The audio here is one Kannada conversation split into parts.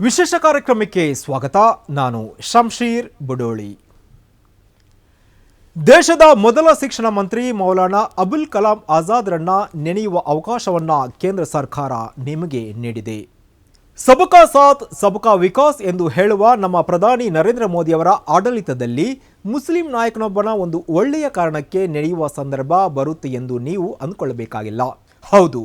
ವಿಶೇಷ ಕಾರ್ಯಕ್ರಮಕ್ಕೆ ಸ್ವಾಗತ. ನಾನು ಶಂಶೀರ್ ಬುಡೋಳಿ. ದೇಶದ ಮೊದಲ ಶಿಕ್ಷಣ ಮಂತ್ರಿ ಮೌಲಾನಾ ಅಬುಲ್ ಕಲಾಂ ಆಜಾದ್ರನ್ನ ನೆನೆಯುವ ಅವಕಾಶವನ್ನ ಕೇಂದ್ರ ಸರ್ಕಾರ ನಿಮಗೆ ನೀಡಿದೆ. ಸಬಕಾ ಸಾಥ್, ಸಬಕಾ ವಿಕಾಸ್ ಎಂದು ಹೇಳುವ ನಮ್ಮ ಪ್ರಧಾನಿ ನರೇಂದ್ರ ಮೋದಿಯವರ ಆಡಳಿತದಲ್ಲಿ ಮುಸ್ಲಿಂ ನಾಯಕನೊಬ್ಬನ ಒಂದು ಒಳ್ಳೆಯ ಕಾರಣಕ್ಕೆ ನೆನೆಯುವ ಸಂದರ್ಭ ಬರುತ್ತೆ ಎಂದು ನೀವು ಅಂದ್ಕೊಳ್ಳಬೇಕಾಗಿಲ್ಲ ಹೌದು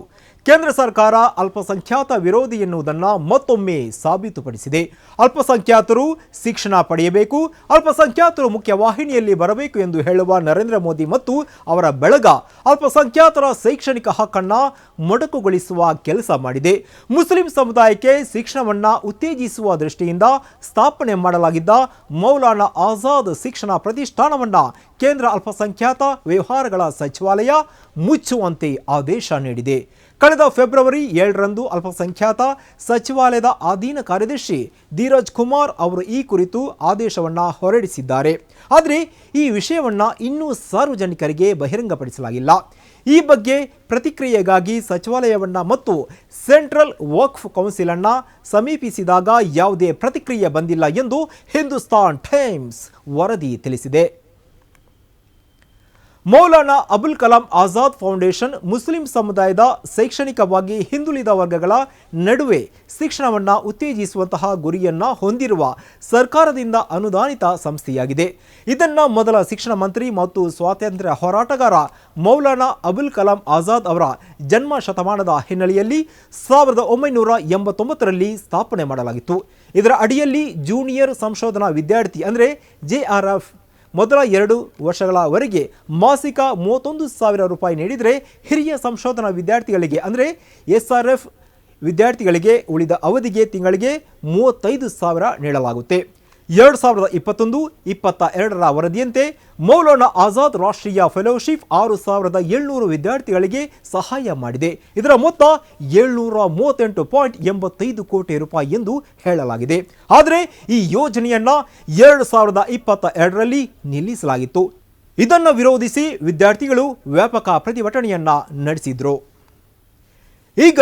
ಕೇಂದ್ರ ಸರ್ಕಾರ ಅಲ್ಪಸಂಖ್ಯಾತ ವಿರೋಧಿ ಎನ್ನುವುದನ್ನು ಮತ್ತೊಮ್ಮೆ ಸಾಬೀತುಪಡಿಸಿದೆ. ಅಲ್ಪಸಂಖ್ಯಾತರು ಶಿಕ್ಷಣ ಪಡೆಯಬೇಕು, ಅಲ್ಪಸಂಖ್ಯಾತರು ಮುಖ್ಯವಾಹಿನಿಯಲ್ಲಿ ಬರಬೇಕು ಎಂದು ಹೇಳುವ ನರೇಂದ್ರ ಮೋದಿ ಮತ್ತು ಅವರ ಬೆಳಗ ಅಲ್ಪಸಂಖ್ಯಾತರ ಶೈಕ್ಷಣಿಕ ಹಕ್ಕನ್ನು ಮೊಡಕುಗೊಳಿಸುವ ಕೆಲಸ ಮಾಡಿದೆ. ಮುಸ್ಲಿಂ ಸಮುದಾಯಕ್ಕೆ ಶಿಕ್ಷಣವನ್ನು ಉತ್ತೇಜಿಸುವ ದೃಷ್ಟಿಯಿಂದ ಸ್ಥಾಪನೆ ಮಾಡಲಾಗಿದ್ದ ಮೌಲಾನಾ ಆಜಾದ್ ಶಿಕ್ಷಣ ಪ್ರತಿಷ್ಠಾನವನ್ನು ಕೇಂದ್ರ ಅಲ್ಪಸಂಖ್ಯಾತ ವ್ಯವಹಾರಗಳ ಸಚಿವಾಲಯ ಮುಚ್ಚುವಂತೆ ಆದೇಶ ನೀಡಿದೆ. ಕಳೆದ ಫೆಬ್ರವರಿ ಏಳರಂದು ಅಲ್ಪಸಂಖ್ಯಾತ ಸಚಿವಾಲಯದ ಅಧೀನ ಕಾರ್ಯದರ್ಶಿ ಧೀರಜ್ ಕುಮಾರ್ ಅವರು ಈ ಕುರಿತು ಆದೇಶವನ್ನ ಹೊರಡಿಸಿದ್ದಾರೆ. ಆದರೆ ಈ ವಿಷಯವನ್ನ ಇನ್ನೂ ಸಾರ್ವಜನಿಕರಿಗೆ ಬಹಿರಂಗಪಡಿಸಲಾಗಿಲ್ಲ. ಈ ಬಗ್ಗೆ ಪ್ರತಿಕ್ರಿಯೆಗಾಗಿ ಸಚಿವಾಲಯವನ್ನ ಮತ್ತು ಸೆಂಟ್ರಲ್ ವಕ್ಫ್ ಕೌನ್ಸಿಲ್ ಅನ್ನ ಸಮೀಪಿಸಿದಾಗ ಯಾವುದೇ ಪ್ರತಿಕ್ರಿಯೆ ಬಂದಿಲ್ಲ ಎಂದು ಹಿಂದೂಸ್ತಾನ್ ಟೈಮ್ಸ್ ವರದಿ ತಿಳಿಸಿದೆ. ಮೌಲಾನಾ ಅಬುಲ್ ಕಲಾಂ ಆಜಾದ್ ಫೌಂಡೇಶನ್ ಮುಸ್ಲಿಂ ಸಮುದಾಯದ ಶೈಕ್ಷಣಿಕವಾಗಿ ಹಿಂದುಳಿದ ವರ್ಗಗಳ ನಡುವೆ ಶಿಕ್ಷಣವನ್ನು ಉತ್ತೇಜಿಸುವಂತಹ ಗುರಿಯನ್ನು ಹೊಂದಿರುವ ಸರ್ಕಾರದಿಂದ ಅನುದಾನಿತ ಸಂಸ್ಥೆಯಾಗಿದೆ. ಇದನ್ನು ಮೊದಲ ಶಿಕ್ಷಣ ಮಂತ್ರಿ ಮತ್ತು ಸ್ವಾತಂತ್ರ್ಯ ಹೋರಾಟಗಾರ ಮೌಲಾನಾ ಅಬುಲ್ ಕಲಾಂ ಆಜಾದ್ ಅವರ ಜನ್ಮ ಶತಮಾನದ ಹಿನ್ನೆಲೆಯಲ್ಲಿ ಸಾವಿರದ ಒಂಬೈನೂರ ಎಂಬತ್ತೊಂಬತ್ತರಲ್ಲಿ ಸ್ಥಾಪನೆ ಮಾಡಲಾಗಿತ್ತು. ಇದರ ಅಡಿಯಲ್ಲಿ ಜೂನಿಯರ್ ಸಂಶೋಧನಾ ವಿದ್ಯಾರ್ಥಿ ಅಂದರೆ ಜೆಆರ್ಎಫ್ ಮೊದಲ ಎರಡು ವರ್ಷಗಳವರೆಗೆ ಮಾಸಿಕ ಮೂವತ್ತೊಂದು ಸಾವಿರ ರೂಪಾಯಿ ನೀಡಿದರೆ ಹಿರಿಯ ಸಂಶೋಧನಾ ವಿದ್ಯಾರ್ಥಿಗಳಿಗೆ, ಅಂದರೆ ಎಸ್ ಆರ್ ಎಫ್ ವಿದ್ಯಾರ್ಥಿಗಳಿಗೆ ಉಳಿದ ಅವಧಿಗೆ ತಿಂಗಳಿಗೆ ಮೂವತ್ತೈದು ಸಾವಿರ ನೀಡಲಾಗುತ್ತೆ. ಎರಡು ಸಾವಿರದ ಇಪ್ಪತ್ತೊಂದು, ಇಪ್ಪತ್ತ ಎರಡರ ವರದಿಯಂತೆ ಮೌಲಾನಾ ಆಜಾದ್ ರಾಷ್ಟ್ರೀಯ ಫೆಲೋಶಿಪ್ ಆರು ಸಾವಿರದ ಏಳ್ನೂರು ವಿದ್ಯಾರ್ಥಿಗಳಿಗೆ ಸಹಾಯ ಮಾಡಿದೆ. ಇದರ ಮೊತ್ತ ಏಳ್ನೂರ ಮೂವತ್ತೆಂಟು ಪಾಯಿಂಟ್ ಎಂಬತ್ತೈದು ಕೋಟಿ ರೂಪಾಯಿ ಎಂದು ಹೇಳಲಾಗಿದೆ. ಆದರೆ ಈ ಯೋಜನೆಯನ್ನ ಎರಡು ಸಾವಿರದ ಇಪ್ಪತ್ತ ಎರಡರಲ್ಲಿ ನಿಲ್ಲಿಸಲಾಗಿತ್ತು. ಇದನ್ನು ವಿರೋಧಿಸಿ ವಿದ್ಯಾರ್ಥಿಗಳು ವ್ಯಾಪಕ ಪ್ರತಿಭಟನೆಯನ್ನ ನಡೆಸಿದ್ರು. ಈಗ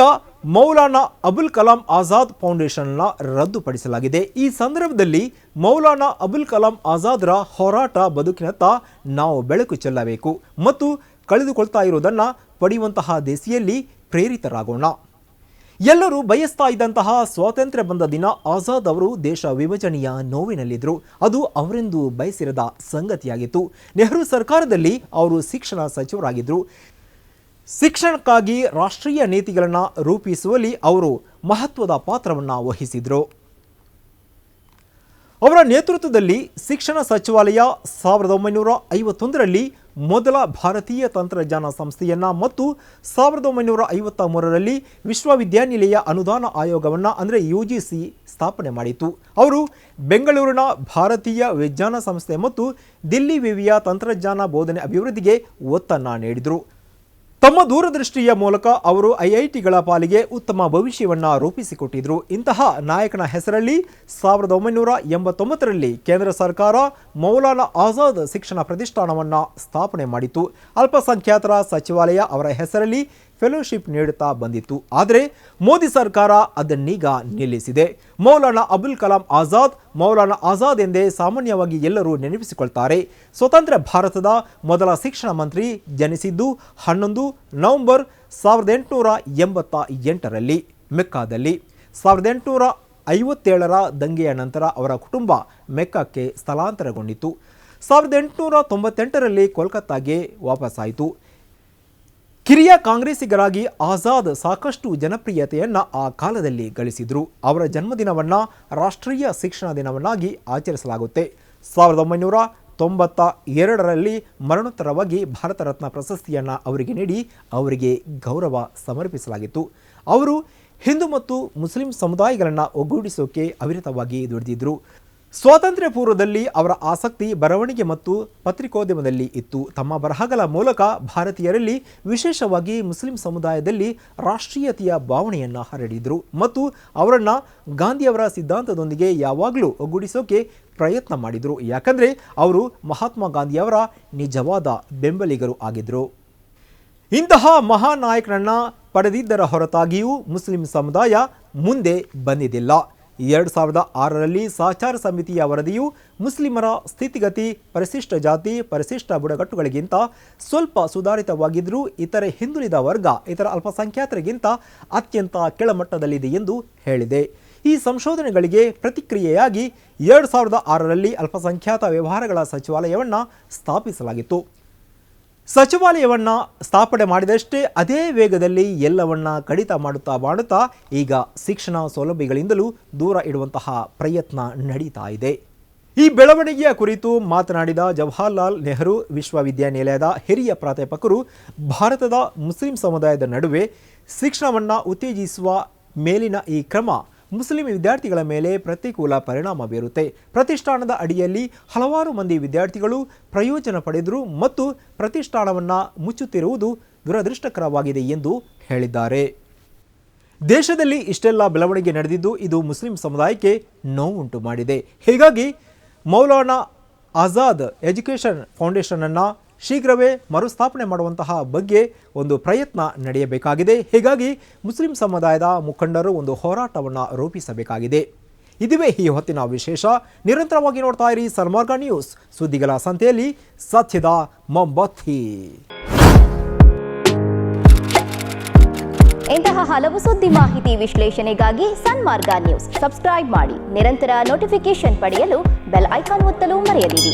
ಮೌಲಾನಾ ಅಬುಲ್ ಕಲಾಂ ಆಜಾದ್ ಫೌಂಡೇಶನ್ನ ರದ್ದುಪಡಿಸಲಾಗಿದೆ. ಈ ಸಂದರ್ಭದಲ್ಲಿ ಮೌಲಾನಾ ಅಬುಲ್ ಕಲಾಂ ಆಜಾದ್ರ ಹೋರಾಟ ಬದುಕಿನತ್ತ ನಾವು ಬೆಳಕು ಚೆಲ್ಲಬೇಕು ಮತ್ತು ಕಳೆದುಕೊಳ್ತಾ ಇರುವುದನ್ನು ಪಡೆಯುವಂತಹ ದೇಸಿಯಲ್ಲಿ ಪ್ರೇರಿತರಾಗೋಣ. ಎಲ್ಲರೂ ಬಯಸ್ತಾ ಇದ್ದಂತಹ ಸ್ವಾತಂತ್ರ್ಯ ಬಂದ ದಿನ ಆಜಾದ್ ಅವರು ದೇಶ ವಿಭಜನೆಯ ನೋವಿನಲ್ಲಿದ್ದರು ಅದು ಅವರೆಂದು ಬಯಸಿರದ ಸಂಗತಿಯಾಗಿತ್ತು. ನೆಹರು ಸರ್ಕಾರದಲ್ಲಿ ಅವರು ಶಿಕ್ಷಣ ಸಚಿವರಾಗಿದ್ದರು ಶಿಕ್ಷಣಕ್ಕಾಗಿ ರಾಷ್ಟ್ರೀಯ ನೀತಿಗಳನ್ನು ರೂಪಿಸುವಲ್ಲಿ ಅವರು ಮಹತ್ವದ ಪಾತ್ರವನ್ನು ವಹಿಸಿದರು. ಅವರ ನೇತೃತ್ವದಲ್ಲಿ ಶಿಕ್ಷಣ ಸಚಿವಾಲಯ ಸಾವಿರದ ಒಂಬೈನೂರ ಐವತ್ತೊಂದರಲ್ಲಿ ಮೊದಲ ಭಾರತೀಯ ತಂತ್ರಜ್ಞಾನ ಸಂಸ್ಥೆಯನ್ನ ಮತ್ತು ಸಾವಿರದ ಒಂಬೈನೂರ ಐವತ್ತ ಮೂರರಲ್ಲಿ ವಿಶ್ವವಿದ್ಯಾನಿಲಯ ಅನುದಾನ ಆಯೋಗವನ್ನು, ಅಂದರೆ ಯು ಸ್ಥಾಪನೆ ಮಾಡಿತು ಅವರು ಬೆಂಗಳೂರಿನ ಭಾರತೀಯ ವಿಜ್ಞಾನ ಸಂಸ್ಥೆ ಮತ್ತು ದಿಲ್ಲಿ ವಿವಿಯ ತಂತ್ರಜ್ಞಾನ ಬೋಧನೆ ಅಭಿವೃದ್ಧಿಗೆ ಒತ್ತನ್ನು ನೀಡಿದರು. ತಮ್ಮ ದೂರದೃಷ್ಟಿಯ ಮೂಲಕ ಅವರು ಐಐಟಿಗಳ ಪಾಲಿಗೆ ಉತ್ತಮ ಭವಿಷ್ಯವನ್ನು ರೂಪಿಸಿಕೊಟ್ಟಿದ್ರು. ಇಂತಹ ನಾಯಕನ ಹೆಸರಲ್ಲಿ ಸಾವಿರದ ಒಂಬೈನೂರ ಎಂಬತ್ತೊಂಬತ್ತರಲ್ಲಿ ಕೇಂದ್ರ ಸರ್ಕಾರ ಮೌಲಾನಾ ಆಜಾದ್ ಶಿಕ್ಷಣ ಪ್ರತಿಷ್ಠಾನವನ್ನು ಸ್ಥಾಪನೆ ಮಾಡಿತು ಅಲ್ಪಸಂಖ್ಯಾತರ ಸಚಿವಾಲಯ ಅವರ ಹೆಸರಲ್ಲಿ ಫೆಲೋಶಿಪ್ ನೀಡುತ್ತಾ ಬಂದಿತ್ತು. ಆದರೆ ಮೋದಿ ಸರ್ಕಾರ ಅದನ್ನೀಗ ನಿಲ್ಲಿಸಿದೆ. ಮೌಲಾನಾ ಅಬುಲ್ ಕಲಾಂ ಆಜಾದ್, ಮೌಲಾನಾ ಆಜಾದ್ ಎಂದೇ ಸಾಮಾನ್ಯವಾಗಿ ಎಲ್ಲರೂ ನೆನಪಿಸಿಕೊಳ್ತಾರೆ. ಸ್ವತಂತ್ರ ಭಾರತದ ಮೊದಲ ಶಿಕ್ಷಣ ಮಂತ್ರಿ ಜನಿಸಿದ್ದು ಹನ್ನೊಂದು ನವೆಂಬರ್ ಸಾವಿರದ ಎಂಟುನೂರ ಎಂಬತ್ತ ಎಂಟರಲ್ಲಿ ಮೆಕ್ಕಾದಲ್ಲಿ. ಸಾವಿರದ ಎಂಟುನೂರ ಐವತ್ತೇಳರ ದಂಗೆಯ ನಂತರ ಅವರ ಕುಟುಂಬ ಮೆಕ್ಕಕ್ಕೆ ಸ್ಥಳಾಂತರಗೊಂಡಿತು ಸಾವಿರದ ಎಂಟುನೂರ ತೊಂಬತ್ತೆಂಟರಲ್ಲಿ ಕೋಲ್ಕತ್ತಾಗೆ ವಾಪಸ್ಸಾಯಿತು. ಕಿರಿಯ ಕಾಂಗ್ರೆಸ್ಸಿಗರಾಗಿ ಆಜಾದ್ ಸಾಕಷ್ಟು ಜನಪ್ರಿಯತೆಯನ್ನು ಆ ಕಾಲದಲ್ಲಿ ಗಳಿಸಿದ್ರು. ಅವರ ಜನ್ಮದಿನವನ್ನ ರಾಷ್ಟ್ರೀಯ ಶಿಕ್ಷಣ ದಿನವನ್ನಾಗಿ ಆಚರಿಸಲಾಗುತ್ತೆ. ಸಾವಿರದ ಒಂಬೈನೂರ ತೊಂಬತ್ತ ಎರಡರಲ್ಲಿ ಮರಣೋತ್ತರವಾಗಿ ಭಾರತ ರತ್ನ ಪ್ರಶಸ್ತಿಯನ್ನು ಅವರಿಗೆ ನೀಡಿ ಅವರಿಗೆ ಗೌರವ ಸಮರ್ಪಿಸಲಾಗಿತ್ತು. ಅವರು ಹಿಂದೂ ಮತ್ತು ಮುಸ್ಲಿಂ ಸಮುದಾಯಗಳನ್ನು ಒಗ್ಗೂಡಿಸೋಕೆ ಅವಿರತವಾಗಿ ದುಡಿದಿದ್ದರು ಸ್ವಾತಂತ್ರ್ಯ ಪೂರ್ವದಲ್ಲಿ ಅವರ ಆಸಕ್ತಿ, ಬರವಣಿಗೆ ಮತ್ತು ಪತ್ರಿಕೋದ್ಯಮದಲ್ಲಿ ಇತ್ತು. ತಮ್ಮ ಬರಹಗಳ ಮೂಲಕ ಭಾರತೀಯರಲ್ಲಿ ವಿಶೇಷವಾಗಿ ಮುಸ್ಲಿಂ ಸಮುದಾಯದಲ್ಲಿ ರಾಷ್ಟ್ರೀಯತೆಯ ಭಾವನೆಯನ್ನು ಹರಡಿದರು ಮತ್ತು ಅವರನ್ನು ಗಾಂಧಿಯವರ ಸಿದ್ಧಾಂತದೊಂದಿಗೆ ಯಾವಾಗಲೂ ಒಗ್ಗೂಡಿಸೋಕೆ ಪ್ರಯತ್ನ ಮಾಡಿದರು. ಯಾಕಂದರೆ ಅವರು ಮಹಾತ್ಮ ಗಾಂಧಿಯವರ ನಿಜವಾದ ಬೆಂಬಲಿಗರು ಆಗಿದ್ದರು ಇಂತಹ ಮಹಾನಾಯಕರನ್ನು ಪಡೆದಿದ್ದರ ಹೊರತಾಗಿಯೂ ಮುಸ್ಲಿಂ ಸಮುದಾಯ ಮುಂದೆ ಬಂದಿದ್ದಿಲ್ಲ. ಎರಡು ಸಾವಿರದ ಆರರಲ್ಲಿ ಸಹಚಾರ ಸಮಿತಿಯ ವರದಿಯು ಮುಸ್ಲಿಮರ ಸ್ಥಿತಿಗತಿ, ಪರಿಶಿಷ್ಟ ಜಾತಿ, ಪರಿಶಿಷ್ಟ ಬುಡಕಟ್ಟುಗಳಿಗಿಂತ ಸ್ವಲ್ಪ ಸುಧಾರಿತವಾಗಿದ್ದರೂ ಇತರೆ ಹಿಂದುಳಿದ ವರ್ಗ, ಇತರ ಅಲ್ಪಸಂಖ್ಯಾತರಿಗಿಂತ ಅತ್ಯಂತ ಕೆಳಮಟ್ಟದಲ್ಲಿದೆ ಎಂದು ಹೇಳಿದೆ. ಈ ಸಂಶೋಧನೆಗಳಿಗೆ ಪ್ರತಿಕ್ರಿಯೆಯಾಗಿ ಎರಡು ಸಾವಿರದ ಆರರಲ್ಲಿ ಅಲ್ಪಸಂಖ್ಯಾತ ವ್ಯವಹಾರಗಳ ಸಚಿವಾಲಯವನ್ನು ಸ್ಥಾಪಿಸಲಾಗಿತ್ತು. ಸಚಿವಾಲಯವನ್ನ ಸ್ಥಾಪನೆ ಮಾಡಿದಷ್ಟೇ ಅದೇ ವೇಗದಲ್ಲಿ ಎಲ್ಲವನ್ನ ಕಡಿತ ಮಾಡುತ್ತಾ ಮಾಡುತ್ತಾ ಈಗ ಶಿಕ್ಷಣ ಸೌಲಭ್ಯಗಳಿಂದಲೂ ದೂರ ಇಡುವಂತಹ ಪ್ರಯತ್ನ ನಡೀತಾ ಇದೆ. ಈ ಬೆಳವಣಿಗೆಯ ಕುರಿತು ಮಾತನಾಡಿದ ಜವಾಹರ್ಲಾಲ್ ನೆಹರು ವಿಶ್ವವಿದ್ಯಾನಿಲಯದ ಹಿರಿಯ ಪ್ರಾಧ್ಯಾಪಕರು, ಭಾರತದ ಮುಸ್ಲಿಂ ಸಮುದಾಯದ ನಡುವೆ ಶಿಕ್ಷಣವನ್ನು ಉತ್ತೇಜಿಸುವ ಮೇಲಿನ ಈ ಕ್ರಮ ಮುಸ್ಲಿಂ ವಿದ್ಯಾರ್ಥಿಗಳ ಮೇಲೆ ಪ್ರತಿಕೂಲ ಪರಿಣಾಮ ಬೀರುತ್ತೆ. ಪ್ರತಿಷ್ಠಾನದ ಅಡಿಯಲ್ಲಿ ಹಲವಾರು ಮಂದಿ ವಿದ್ಯಾರ್ಥಿಗಳು ಪ್ರಯೋಜನ ಪಡೆದರು ಮತ್ತು ಪ್ರತಿಷ್ಠಾನವನ್ನು ಮುಚ್ಚುತ್ತಿರುವುದು ದುರದೃಷ್ಟಕರವಾಗಿದೆ ಎಂದು ಹೇಳಿದ್ದಾರೆ. ದೇಶದಲ್ಲಿ ಇಷ್ಟೆಲ್ಲ ಬೆಳವಣಿಗೆ ನಡೆದಿದ್ದು ಇದು ಮುಸ್ಲಿಂ ಸಮುದಾಯಕ್ಕೆ ನೋವುಂಟು ಮಾಡಿದೆ. ಹೀಗಾಗಿ ಮೌಲಾನಾ ಆಜಾದ್ ಎಜುಕೇಷನ್ ಫೌಂಡೇಶನನ್ನು ಶೀಘ್ರವೇ ಮರುಸ್ಥಾಪನೆ ಮಾಡುವಂತಹ ಬಗ್ಗೆ ಒಂದು ಪ್ರಯತ್ನ ನಡೆಯಬೇಕಾಗಿದೆ. ಹೀಗಾಗಿ ಮುಸ್ಲಿಂ ಸಮುದಾಯದ ಮುಖಂಡರು ಒಂದು ಹೋರಾಟವನ್ನು ರೂಪಿಸಬೇಕಾಗಿದೆ. ಇದುವೇ ಈ ಹೊತ್ತಿನ ವಿಶೇಷ. ನಿರಂತರವಾಗಿ ನೋಡ್ತಾ ಇರಿ ಸನ್ಮಾರ್ಗ ನ್ಯೂಸ್. ಸುದ್ದಿಗಳ ಸಂತೆಯಲ್ಲಿ ಸತ್ಯದ ಮೊಂಬತ್ತಿ. ಇಂತಹ ಹಲವು ಸುದ್ದಿ ಮಾಹಿತಿ ವಿಶ್ಲೇಷಣೆಗಾಗಿ ಸನ್ಮಾರ್ಗ ನ್ಯೂಸ್. ಸಬ್ಸ್ಕ್ರೈಬ್ ಮಾಡಿ. ನಿರಂತರ ನೋಟಿಫಿಕೇಶನ್ ಪಡೆಯಲು ಬೆಲ್ ಐಕಾನ್ ಒತ್ತಲು ಮರೆಯದಿರಿ.